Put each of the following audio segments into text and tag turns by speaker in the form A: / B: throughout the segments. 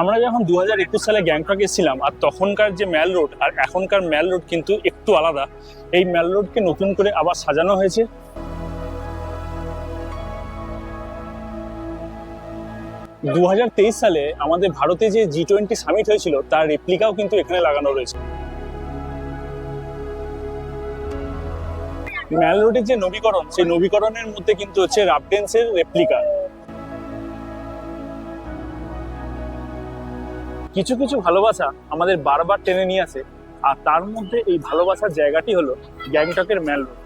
A: আমরা যখন দু হাজার একুশ সালে গ্যাংটক এসেছিলাম, আর তখনকার যে ম্যাল রোড, আর এখনকার ম্যাল রোড কিন্তু একটু আলাদা, এই ম্যাল রোডকে নতুন করে আবার সাজানো হয়েছে। দু হাজার তেইশ সালে আমাদের ভারতে যে জি টোয়েন্টি সামিট হয়েছিল, তার রেপ্লিকাও কিন্তু এখানে লাগানো রয়েছে। ম্যাল রোডের যে নবীকরণ, সেই নবীকরণের মধ্যে কিন্তু হচ্ছে রাফটেন্সের রেপ্লিকা। কিছু কিছু ভালোবাসা আমাদের বারবার টেনে নিয়ে আসে, আর তার মধ্যে এই ভালোবাসার জায়গাটি হলো গ্যাংটকের ম্যাল রোড।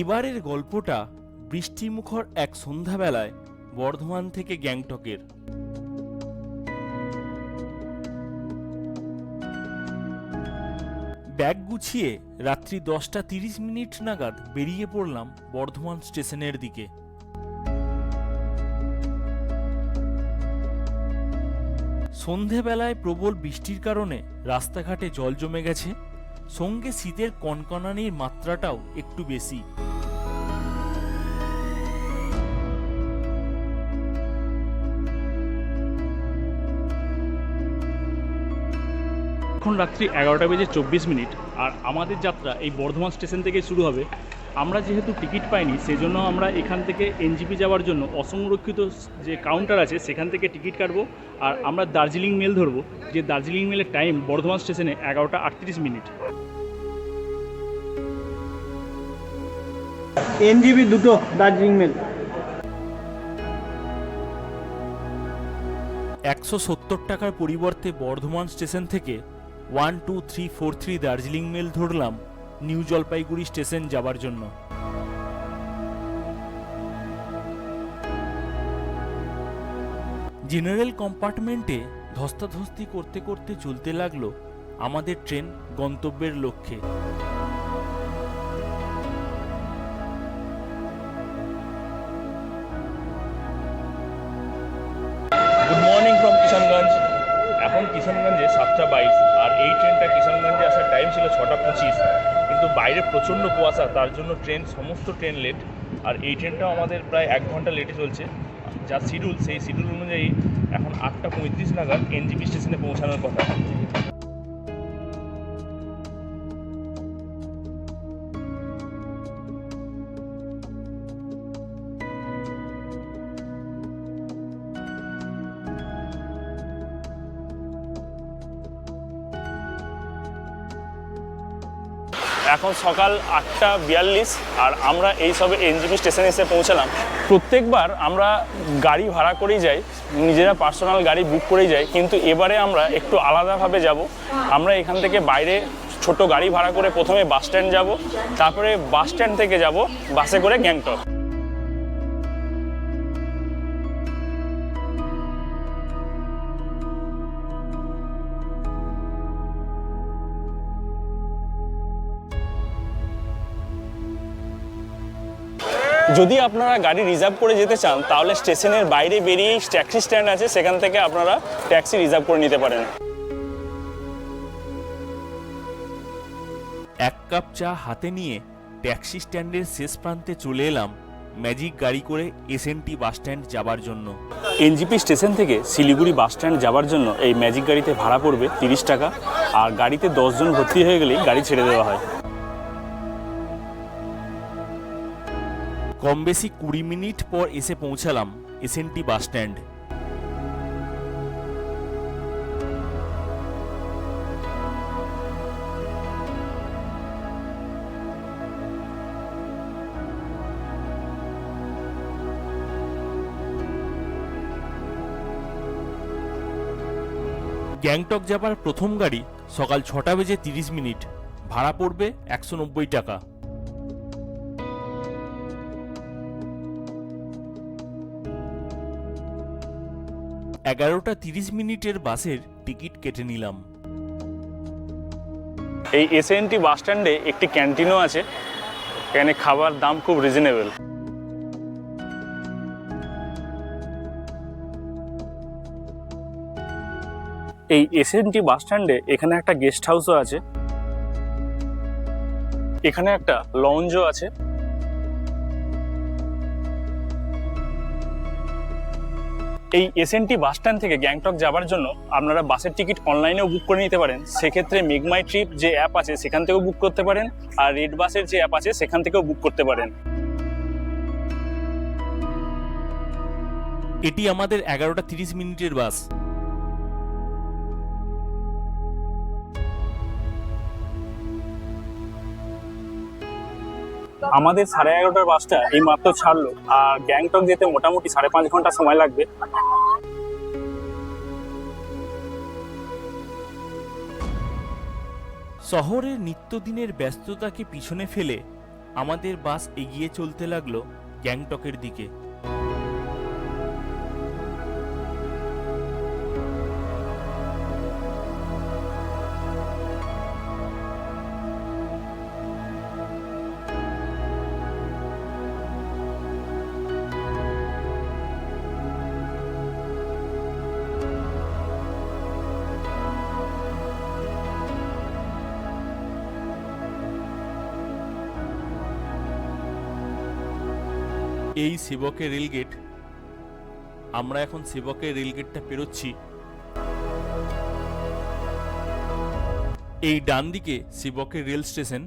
B: এবারের গল্পটা বৃষ্টিমুখর এক সন্ধ্যাবেলায় বর্ধমান থেকে গ্যাংটকের। ব্যাগ গুছিয়ে রাত্রি দশটা তিরিশ মিনিট নাগাদ বেরিয়ে পড়লাম বর্ধমান স্টেশনের দিকে। সন্ধেবেলায় প্রবল বৃষ্টির কারণে রাস্তাঘাটে জল জমে গেছে, সঙ্গে শীতের কনকনানির মাত্রাটাও একটু বেশি।
A: এখন রাত্রি এগারোটা বেজে চব্বিশ মিনিট আর আমাদের যাত্রা এই বর্ধমান স্টেশন থেকে শুরু হবে। আমরা যেহেতু টিকিট পাইনি সেজন্য আমরা এখান থেকে এনজিপি যাওয়ার জন্য অসংরক্ষিত যে কাউন্টার আছে সেখান থেকে টিকিট কাটবো আর আমরা দার্জিলিং মেল ধরবো যে দার্জিলিং মেলের টাইম বর্ধমান স্টেশনে এগারোটা আটত্রিশ মিনিট।
C: এনজিবি দুটো দার্জিলিং মেল।
B: একশো সত্তর টাকার পরিবর্তে বর্ধমান স্টেশন থেকে one two three four three Darjeeling mail ধরলাম, নিউ জলপাইগুড়ি স্টেশন যাবার জন্য। জেনারেল কম্পার্টমেন্টে ধস্তাধস্তি করতে করতে চলতে লাগল আমাদের ট্রেন গন্তব্যের লক্ষ্যে।
A: গুড মর্নিং ফ্রম কিষানগঞ্জ এখন কিষানগঞ্জে সাতটা বাইশ। এই ট্রেনটা কিষানগঞ্জে আসার টাইম ছিল ছটা পঁচিশ। কিন্তু বাইরে প্রচণ্ড কুয়াশা, তার জন্য ট্রেন, সমস্ত ট্রেন লেট আর এই ট্রেনটাও আমাদের প্রায় এক ঘণ্টা লেটে চলছে। যা শিডিউল, সেই শিডিউল অনুযায়ী এখন আটটা পঁয়ত্রিশ নাগাদ এনজিপি স্টেশনে পৌঁছানোর কথা। এখন সকাল আটটা বিয়াল্লিশ আর আমরা এই সবে এনজিপি স্টেশনে এসে পৌঁছালাম। প্রত্যেকবার আমরা গাড়ি ভাড়া করেই যাই, নিজেরা পার্সোনাল গাড়ি বুক করেই যাই, কিন্তু এবারে আমরা একটু আলাদাভাবে যাব। আমরা এখান থেকে বাইরে ছোট গাড়ি ভাড়া করে প্রথমে বাস স্ট্যান্ড যাব, তারপরে বাস স্ট্যান্ড থেকে যাব, বাসে করে গ্যাংটক। যদি আপনারা গাড়ি রিজার্ভ করে যেতে চান তাহলে স্টেশনের বাইরে বেরিয়েই ট্যাক্সি স্ট্যান্ড আছে সেখান থেকে আপনারা ট্যাক্সি রিজার্ভ করে নিতে পারেন।
B: এক কাপ চা হাতে নিয়ে ট্যাক্সি স্ট্যান্ডের শেষ প্রান্তে চলে এলাম ম্যাজিক গাড়ি করে এসএনটি বাস স্ট্যান্ড যাবার জন্য।
A: এনজিপি স্টেশন থেকে শিলিগুড়ি বাস স্ট্যান্ড যাওয়ার জন্য এই ম্যাজিক গাড়িতে ভাড়া পড়বে তিরিশ টাকা আর গাড়িতে দশজন ভর্তি হয়ে গেলেই গাড়ি ছেড়ে দেওয়া হয়।
B: কম বেশি কুড়ি মিনিট পর এসে পৌঁছালাম এসএনটি বাস স্ট্যান্ড। গ্যাংটক যাবার প্রথম গাড়ি সকাল ছটা বেজে তিরিশ মিনিট। ভাড়া পড়বে একশো নব্বই টাকা। এগারোটা তিরিশ মিনিটের বাসের টিকিট কেটে নিলাম।
A: এই এসএনটি বাস স্ট্যান্ডে একটি ক্যান্টিনও আছে। এখানে খাবার দাম খুব রিজনেবল এই এসএনটি বাস স্ট্যান্ডে এখানে একটা গেস্ট হাউসও আছে। এখানে একটা লঞ্চও আছে। এই এসএনটি বাস স্ট্যান্ড থেকে গ্যাংটক যাবার জন্য আপনারা বাসের টিকিট অনলাইনেও বুক করে নিতে পারেন। সেক্ষেত্রে মেঘমাই ট্রিপ যে অ্যাপ আছে, সেখান থেকেও বুক করতে পারেন আর রেড বাসের যে অ্যাপ আছে, সেখান থেকেও বুক করতে পারেন।
B: এটি আমাদের এগারোটা তিরিশ মিনিটের বাস
A: আমাদের সাড়ে এগারোটার বাসটা এই মাত্র ছাড়লো, আর গ্যাংটক যেতে মোটামুটি সাড়ে পাঁচ ঘণ্টা সময় লাগবে।
B: শহরের নিত্যদিনের ব্যস্ততাকে পিছনে ফেলে আমাদের বাস এগিয়ে চলতে লাগল গ্যাংটকের দিকে। এই সেবকের রেলগেট আমরা এখন সেবকের রেলগেটটা পেরোচ্ছি। এই ডান দিকে সেবকের রেল স্টেশন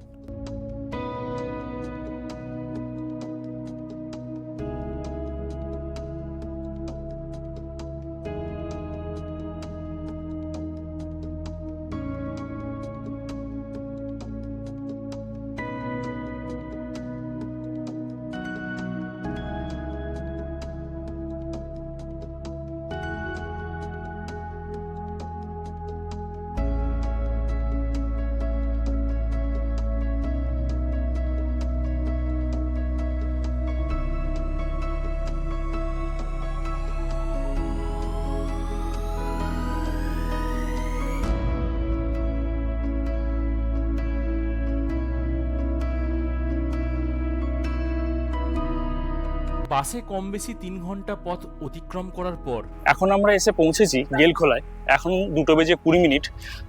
B: বাসে কম বেশি তিন ঘণ্টা পথ অতিক্রম করার পর।
A: এখন আমরা এসে পৌঁছেছি গেলখোলায়। এখন দুটো বেজে কুড়ি মিনিট।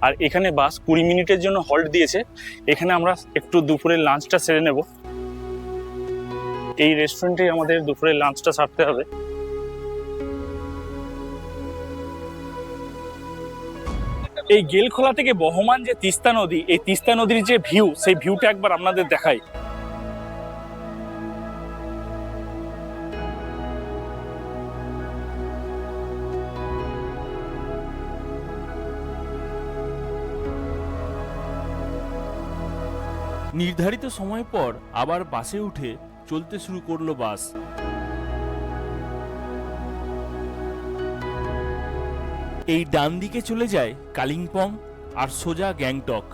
A: আর এখানে বাস কুড়ি মিনিটের জন্য হল্ট দিয়েছে। এখানে আমরা একটু দুপুরের লাঞ্চটা সেরে নেব। এই রেস্টুরেন্টে আমাদের দুপুরের লাঞ্চটা সারতে হবে। এই গেলখোলা থেকে বহমান যে তিস্তা নদী, এই তিস্তা নদীর যে ভিউ সেই ভিউটা একবার আপনাদের দেখাই।
B: নির্ধারিত সময় পর আবার বাসে উঠে চলতে শুরু করল বাস। এই ডান দিকে চলে যায় কালিম্পং আর সোজা গ্যাংটক।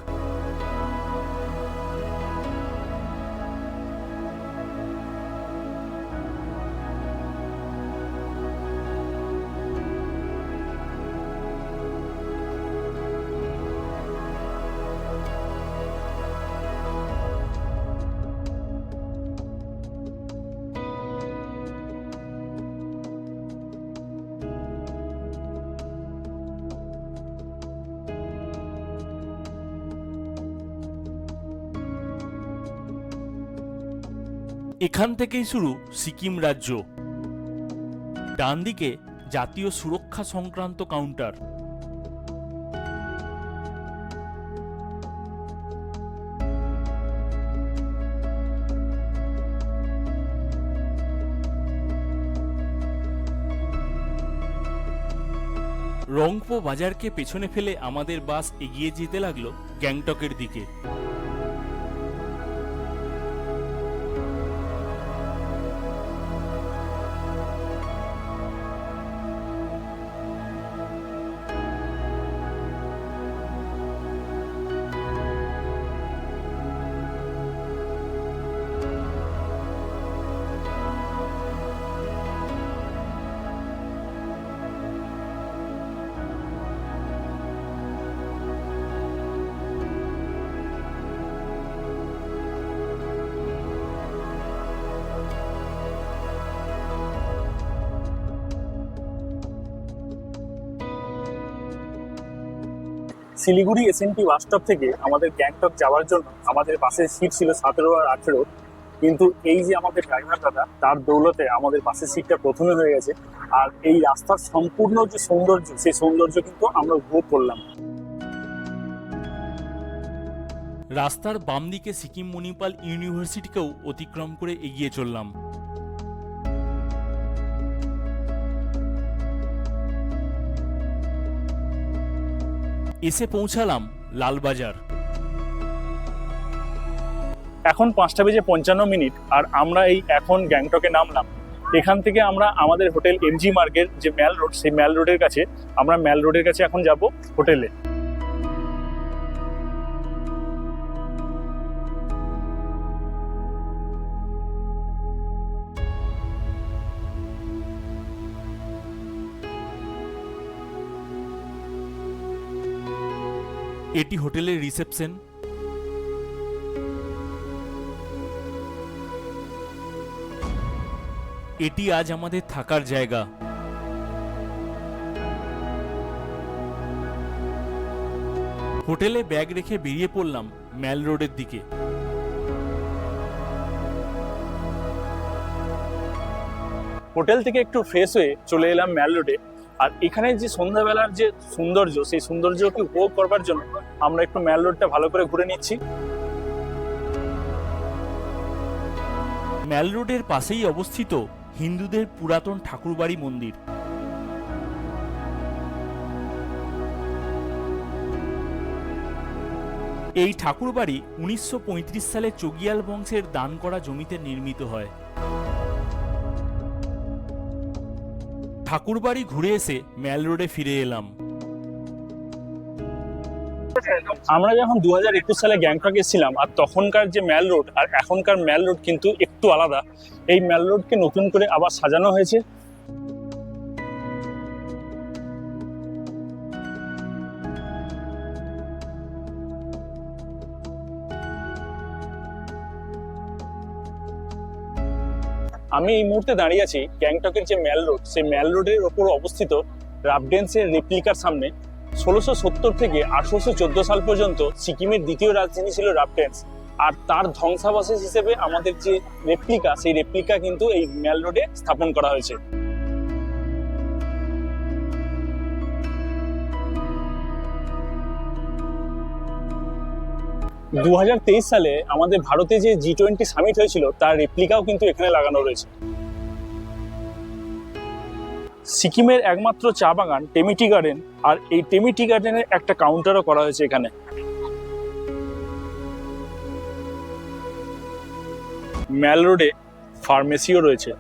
B: এখান থেকেই শুরু সিকিম রাজ্য। ডান দিকে জাতীয় সুরক্ষা সংক্রান্ত কাউন্টার। রংপো বাজারকে পেছনে ফেলে আমাদের বাস এগিয়ে যেতে লাগল গ্যাংটকের দিকে।
A: শিলিগুড়ি এসএনটি বাস স্টপ থেকে আমাদের গ্যাংটক যাওয়ার জন্য আমাদের বাসের সিট ছিল সতেরো আর আঠেরো। কিন্তু এই যে আমাদের ড্রাইভার দাদা, তার দৌলতে আমাদের বাসের সিটটা প্রথমে হয়ে গেছে। আর এই রাস্তার সম্পূর্ণ যে সৌন্দর্য, সেই সৌন্দর্য কিন্তু আমরা উপভোগ করলাম।
B: রাস্তার বাম দিকে সিকিম মণিপাল ইউনিভার্সিটিকেও অতিক্রম করে এগিয়ে চললাম। এসে পৌঁছালাম লালবাজার।
A: এখন পাঁচটা বেজে পঞ্চান্ন মিনিট আর আমরা এই এখন গ্যাংটকে নামলাম। এখান থেকে আমরা আমাদের হোটেল এমজি মার্গের যে ম্যাল রোড, সেই ম্যাল রোডের কাছে, আমরা ম্যাল রোডের কাছে এখন যাব হোটেলে।
B: এটি হোটেলের রিসেপশন। এটি আজ আমাদের থাকার জায়গা। হোটেলে ব্যাগ রেখে বেরিয়ে পড়লাম ম্যাল রোডের দিকে।
A: হোটেল থেকে একটু ফ্রেশ হয়ে চলে এলাম ম্যাল রোডে। আর এখানে যে সন্ধ্যাবেলার যে সৌন্দর্য, সেই সৌন্দর্যকে উপভোগ করবার জন্য আমরা একটু ম্যাল রোডটা ভালো করে ঘুরে নিচ্ছি।
B: ম্যাল রোডের পাশেই অবস্থিত হিন্দুদের পুরাতন ঠাকুরবাড়ি মন্দির। এই ঠাকুরবাড়ি উনিশশো পঁয়ত্রিশ সালে চগিয়াল বংশের দান করা জমিতে নির্মিত হয়। ঠাকুরবাড়ি ঘুরে এসে ম্যাল রোডে ফিরে এলাম।
A: আমরা যখন দু হাজার একুশ সালে গ্যাংটক এসেছিলাম, আর তখনকার যে ম্যাল রোড, আর এখনকার ম্যাল রোড কিন্তু একটু আলাদা। এই ম্যাল রোডকে নতুন করে আবার সাজানো হয়েছে। আমি এই মুহূর্তে দাঁড়িয়ে আছি গ্যাংটকের যে ম্যাল রোড, সেই ম্যাল রোডের ওপর অবস্থিত রাবডেন্সের রেপ্লিকার সামনে। ষোলোশো সত্তর থেকে আঠারোশো চোদ্দ সাল পর্যন্ত সিকিমের দ্বিতীয় রাজধানী ছিল রাবডেন্স আর তার ধ্বংসাবশেষ হিসেবে আমাদের যে রেপ্লিকা, সেই রেপ্লিকা কিন্তু এই ম্যাল রোডে স্থাপন করা হয়েছে। দুহাজার তেইশ সালে আমাদের ভারতে যে জি টোয়েন্টি সামিট হয়েছিল, তার রেপ্লিকাও কিন্তু এখানে লাগানো রয়েছে। সিকিমের একমাত্র চা বাগান টেমিটি গার্ডেন আর এই টেমিটি গার্ডেনের একটা কাউন্টারও করা হয়েছে এখানে। ম্যাল রোডে ফার্মেসিও রয়েছে।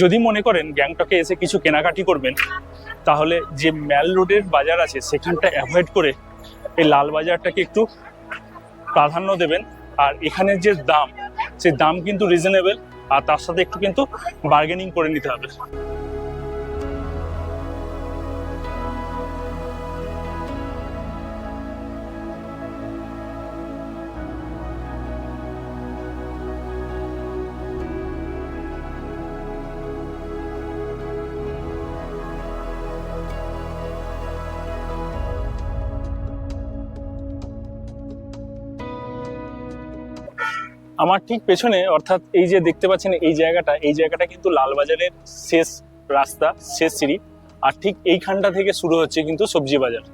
A: যদি মনে করেন গ্যাংটকে এসে কিছু কেনাকাটি করবেন, তাহলে যে ম্যাল রোডের বাজার আছে সেখানটা অ্যাভয়েড করে এই লাল বাজারটাকে একটু প্রাধান্য দেবেন। আর এখানের যে দাম সেই দাম কিন্তু রিজনেবেল আর তার সাথে একটু কিন্তু বার্গেনিং করে নিতে হবে। আমার ঠিক পেছনে, অর্থাৎ এই যে দেখতে পাচ্ছেন এই জায়গাটা এই জায়গাটা কিন্তু লালবাজারের শেষ রাস্তা, শেষ সিঁড়ি। আর ঠিক এইখানটা থেকে শুরু হচ্ছে কিন্তু সবজি বাজার।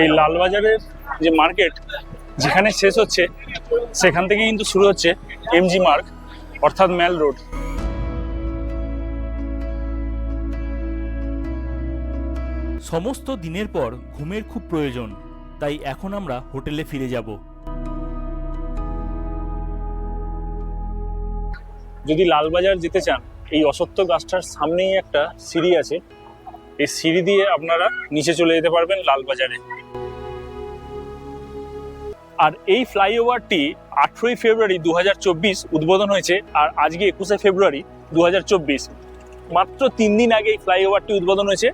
A: এই লালবাজারের যে মার্কেট যেখানে শেষ হচ্ছে সেখান থেকে কিন্তু শুরু হচ্ছে এমজি মার্গ অর্থাৎ ম্যাল রোড
B: সমস্ত দিনের পর ঘুমের খুব প্রয়োজন তাই এখন আমরা হোটেলে ফিরে যাব।
A: যদি লালবাজার যেতে চান এই অসত্য গাছটার সামনেই একটা সিঁড়ি আছে। এই সিঁড়ি দিয়ে আপনারা নিচে চলে যেতে পারবেন লালবাজারে। আর এই ফ্লাইওভারটি আঠেরোই ফেব্রুয়ারি দু হাজার চব্বিশ উদ্বোধন হয়েছে আর আজকে একুশে ফেব্রুয়ারি দু হাজার চব্বিশ। মাত্র তিন দিন আগে এই ফ্লাইওভারটি উদ্বোধন হয়েছে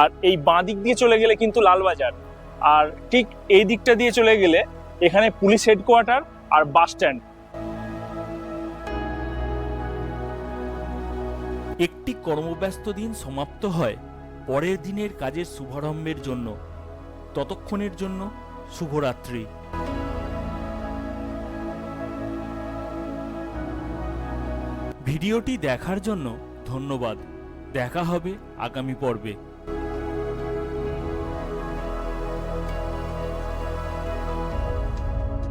A: আর এই বাঁ দিক দিয়ে চলে গেলে কিন্তু লালবাজার। আর ঠিক এই দিকটা দিয়ে চলে গেলে এখানে পুলিশ হেডকোয়ার্টার আর বাস স্ট্যান্ড।
B: একটি কর্মব্যস্ত দিন সমাপ্ত হয় পরের দিনের কাজের শুভারম্ভের জন্য। ততক্ষণের জন্য শুভরাত্রি। ভিডিওটি দেখার জন্য ধন্যবাদ। দেখা হবে আগামী পর্বে।